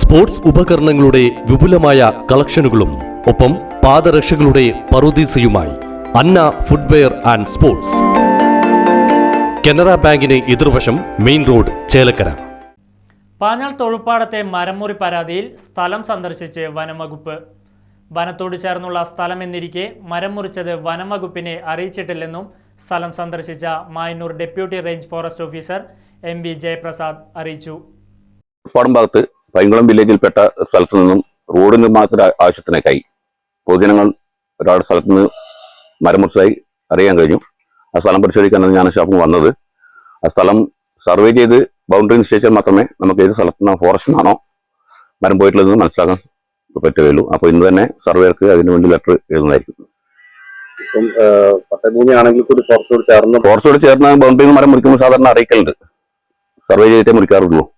Sports ഉപകരണങ്ങളുടെ വിപുലമായ കളക്ഷനുകളും ഒപ്പം പാദരക്ഷകളുടെ പറുദീസയുമായി Anna footwear and sports. Canara ബാങ്കിന് എതിർവശം മെയിൻ റോഡ് ചേലക്കര. പാഞ്ഞാൾ തൊഴുപ്പാടത്തെ മരമുറി പരാതിയിൽ സ്ഥലം സന്ദർശിച്ച് വനംവകുപ്പ്. വനത്തോട് ചേർന്നുള്ള സ്ഥലം എന്നിരിക്കെ മരം മുറിച്ചത് വനംവകുപ്പിനെ അറിയിച്ചിട്ടില്ലെന്നും സ്ഥലം സന്ദർശിച്ച Mayannur deputy range forest officer M V Jayaprasad അറിയിച്ചു. പാടം ഭാഗത്ത് പൈങ്കുളം വില്ലേജിൽപ്പെട്ട സ്ഥലത്ത് നിന്നും റോഡ് നിർമ്മാണത്തിന്റെ ആ- ആവശ്യത്തിനേക്കായി പൊതുജനങ്ങൾ ഒരാളുടെ സ്ഥലത്ത് നിന്ന് മരം മുറിച്ചതായി അറിയാൻ കഴിഞ്ഞു. ആ സ്ഥലം പരിശോധിക്കാനാണ് ഞാൻ ഷാപ്പിൽ വന്നത്. ആ സ്ഥലം സർവേ ചെയ്ത് ബൗണ്ടറി നിശ്ചയിച്ചാൽ മാത്രമേ നമുക്ക് ഏത് സ്ഥലത്ത് നിന്ന് ഫോറസ്റ്റ് ആണോ മരം പോയിട്ടുള്ളതെന്ന് മനസ്സിലാക്കാൻ പറ്റുകയുള്ളൂ. അപ്പോൾ ഇന്ന് തന്നെ സർവേർക്ക് അതിനു വേണ്ടി ലെറ്റർ എഴുതുന്നതായിരിക്കും. ഇപ്പം കൂടി ഫോറസ്റ്റോട് ചേർന്ന് ഫോറസ്റ്റോട് ചേർന്ന ബൗണ്ടറിയിൽ നിന്ന് മരം മുറിക്കുമ്പോൾ സാധാരണ അറിയിക്കലുണ്ട് സർവേ ചെയ്തിട്ടേ മുറിക്കാറുള്ളൂ.